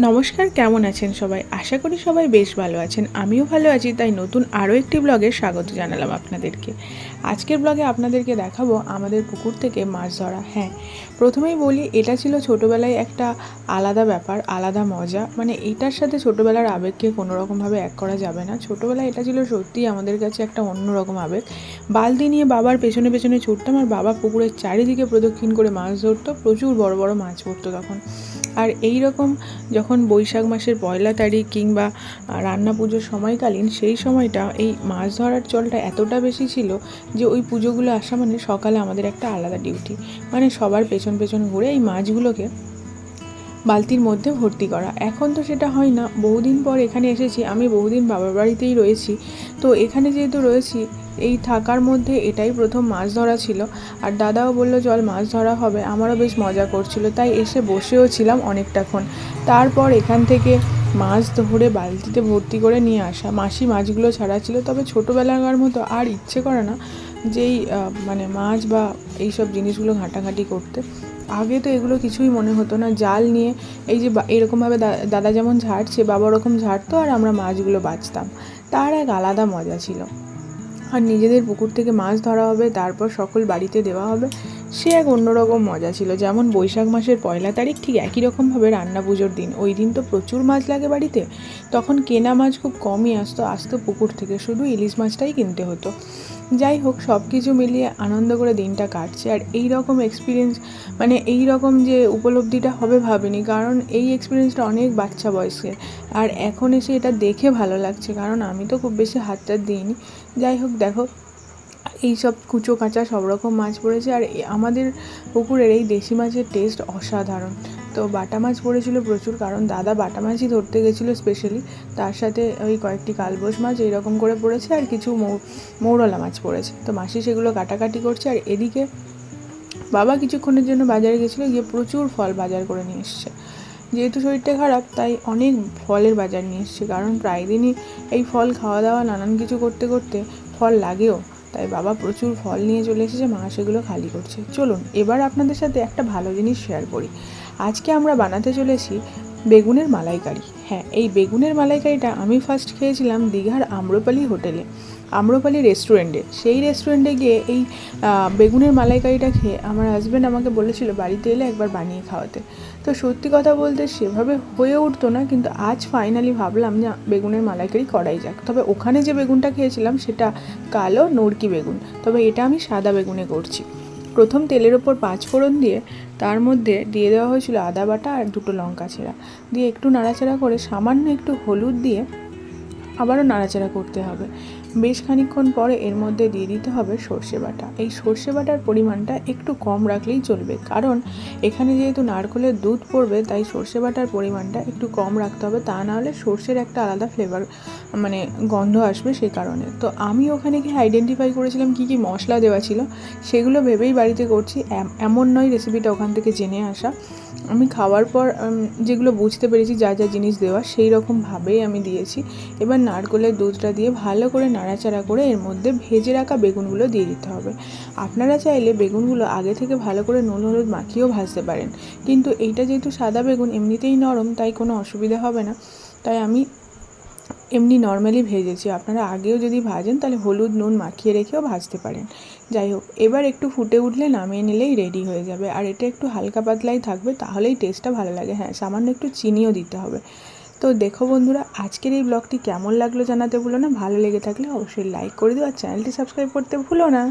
নমস্কার, কেমন আছেন সবাই? আশা করি সবাই বেশ ভালো আছেন। আমিও ভালো আছি, তাই নতুন আরও একটি ব্লগে স্বাগত জানালাম আপনাদেরকে। আজকের ব্লগে আপনাদেরকে দেখাবো আমাদের পুকুর থেকে মাছ ধরা। হ্যাঁ প্রথমেই বলি, এটা ছিল ছোটোবেলায় একটা আলাদা ব্যাপার, আলাদা মজা। মানে এটার সাথে ছোটোবেলার আবেগকে কোনো রকমভাবে এক করা যাবে না। ছোটোবেলায় এটা ছিল সত্যিই আমাদের কাছে একটা অন্যরকম আবেগ। বালতি নিয়ে বাবার পেছনে পেছনে ছুটতাম আর বাবা পুকুরের চারিদিকে প্রদক্ষিণ করে মাছ ধরতো। প্রচুর বড় বড় মাছ পড়তো তখন। আর এই রকম যখন বৈশাখ মাসের পয়লা তারিখ কিংবা রান্না পুজোর সময়কালীন, সেই সময়টা এই মাছ ধরার চলটা এতটা বেশি ছিল যে ওই পুজোগুলো আসা মানে সকালে আমাদের একটা আলাদা ডিউটি মানে সবার পেছন পেছন ঘুরে এই মাছগুলোকে বালতির মধ্যে ভর্তি করা। এখন তো সেটা হয় না। বহুদিন পর এখানে এসেছি। আমি বহুদিন বাবার বাড়িতেই রয়েছি। তো এখানে যেহেতু রয়েছি, এই থাকার মধ্যে এটাই প্রথম মাছ ধরা ছিল। আর দাদাও বলল জল মাছ ধরা হবে। আমারও বেশ মজা করছিল। তাই এসে বসেও ছিলাম অনেকটাক্ষণ। তারপর এখান থেকে মাছ ধরে বালতিতে ভর্তি করে নিয়ে আসা। মাসি মাছগুলো ছাড়া ছিল। তবে ছোটোবেলাকার মতো আর ইচ্ছে করে না যেই মানে মাছ বা এইসব জিনিসগুলো ঘাঁটাঘাঁটি করতে। আগে তো এগুলো কিছুই মনে হতো না। জাল নিয়ে এই যে এরকমভাবে দাদা যেমন ঝাড়ছে, বাবা ওরকম ঝাড়তো আর আমরা মাছগুলো বাঁচতাম। তার এক আলাদা মজা ছিল। আর নিজেদের পুকুর থেকে মাছ ধরা হবে, তারপর সকল বাড়িতে দেওয়া হবে সে এক অন্যরকম মজা ছিল। যেমন বৈশাখ মাসের পয়লা তারিখ ঠিক একই রকমভাবে রান্না পুজোর দিন। ওই দিন তো প্রচুর মাছ লাগে বাড়িতে। তখন কেনা মাছ খুব কমই আসতো আসতো পুকুর থেকে। শুধু ইলিশ মাছটাই কিনতে হতো। যাই হোক সব কিছু মিলিয়ে আনন্দ করে দিনটা কাটছে। আর এই রকম এক্সপিরিয়েন্স মানে এই রকম যে উপলব্ধিটা হবে ভাবিনি। কারণ এই এক্সপিরিয়েন্সটা অনেক বাচ্চা বয়সের। আর এখন এসে এটা দেখে ভালো লাগছে। কারণ আমি তো খুব বেশি হাতটা দিইনি। যাই হোক, দেখো এই সব কুচো কাঁচা সব রকম মাছ পড়েছে আর আমাদের পুকুরের এই দেশি মাছের টেস্ট অসাধারণ। তো বাটা মাছ পড়েছিল প্রচুর কারণ দাদা বাটা মাছই ধরতে গেছিল স্পেশালি তার সাথে ওই কয়েকটি কালবোস মাছ এইরকম করে পড়েছে আর কিছু মৌ- মৌরলা মাছ পড়েছে। তো মাসি সেগুলো কাটাকাটি করছে আর এদিকে বাবা কিছুক্ষণের জন্য বাজারে গেছিল, গিয়ে প্রচুর ফল বাজার করে নিয়ে এসছে। যেহেতু শরীরটা খারাপ, তাই অনেক ফলের বাজার নিয়ে এসছে। কারণ প্রায় দিনই এই ফল খাওয়া দাওয়া নানান কিছু করতে করতে ফল লাগেও। তাই বাবা প্রচুর ফল নিয়ে চলে এসেছে, মা সেগুলো খালি করছে। চলুন, এবার আপনাদের সাথে একটা ভালো জিনিস শেয়ার করি। আজকে আমরা বানাতে চলেছি বেগুনের মালাইকারি। হ্যাঁ এই বেগুনের মালাইকারিটা আমি ফার্স্ট খেয়েছিলাম দীঘার আম্রপালি হোটেলে, আম্রপালি রেস্টুরেন্টে। সেই রেস্টুরেন্টে গিয়ে এই বেগুনের মালাইকারিটা খেয়ে আমার হাজব্যান্ড আমাকে বলেছিল বাড়িতে এলে একবার বানিয়ে খাওয়াতে। তো সত্যি কথা বলতে সেভাবে হয়ে উঠতো না, কিন্তু আজ ফাইনালি ভাবলাম যে বেগুনের মালাইকারি করাই যাক। তবে ওখানে যে বেগুনটা খেয়েছিলাম সেটা কালো নরকি বেগুন, তবে এটা আমি সাদা বেগুনে করছি। প্রথম তেলের ওপর পাঁচ ফোড়ন দিয়ে তার মধ্যে দিয়ে দেওয়া হয়েছিল আদা বাটা আর দুটো লঙ্কা ছেঁড়া। দিয়ে একটু নাড়াচাড়া করে সামান্য একটু হলুদ দিয়ে আবারও নাড়াচাড়া করতে হবে। বেশ খানিকক্ষণ পরে এর মধ্যে দিয়ে দিতে হবে সর্ষে বাটা। এই সর্ষে বাটার পরিমাণটা একটু কম রাখলেই চলবে। কারণ এখানে যেহেতু নারকলের দুধ পড়বে, তাই সর্ষে বাটার পরিমাণটা একটু কম রাখতে হবে। তা না হলে সর্ষের একটা আলাদা ফ্লেভার মানে গন্ধ আসবে সেই কারণে। তো আমি ওখানে গিয়ে আইডেন্টিফাই করেছিলাম কী কী মশলা দেওয়া ছিল, সেগুলো ভেবেই বাড়িতে করছি। এম- এমন নয় রেসিপিটা ওখান থেকে জেনে আসা। আমি খাওয়ার পর যেগুলো বুঝতে পেরেছি যা যা জিনিস দেওয়া, সেই রকমভাবেই আমি দিয়েছি। এবার নারকলের দুধটা দিয়ে ভালো করে নাড়াচাড়া করে এর মধ্যে ভেজে রাখা বেগুনগুলো দিয়ে দিতে হবে। আপনারা চাইলে বেগুনগুলো আগে থেকে ভালো করে নুন, হলুদ মাখিয়েও ভাজতে পারেন। কিন্তু এইটা যেহেতু সাদা বেগুন, এমনিতেই নরম, তাই কোনো অসুবিধা হবে না। তাই আমি এমনি নর্মালি ভেজেছি। আপনারা আগেও যদি ভাজেন, তাহলে হলুদ, নুন মাখিয়ে রেখেও ভাজতে পারেন। যাই হোক, এবার একটু ফুটে উঠলে নামিয়ে নিলেই রেডি হয়ে যাবে। আর এটা একটু হালকা পাতলাই থাকবে, তাহলেই টেস্টটা ভালো লাগে। হ্যাঁ সামান্য একটু চিনিও দিতে হবে। তো দেখো বন্ধুরা, আজকের এই ব্লগটি কেমন লাগল জানাতে ভুলো না। ভালো লেগে থাকলে অবশ্যই লাইক করে দিও আর চ্যানেলটি সাবস্ক্রাইব করতে ভুলো না।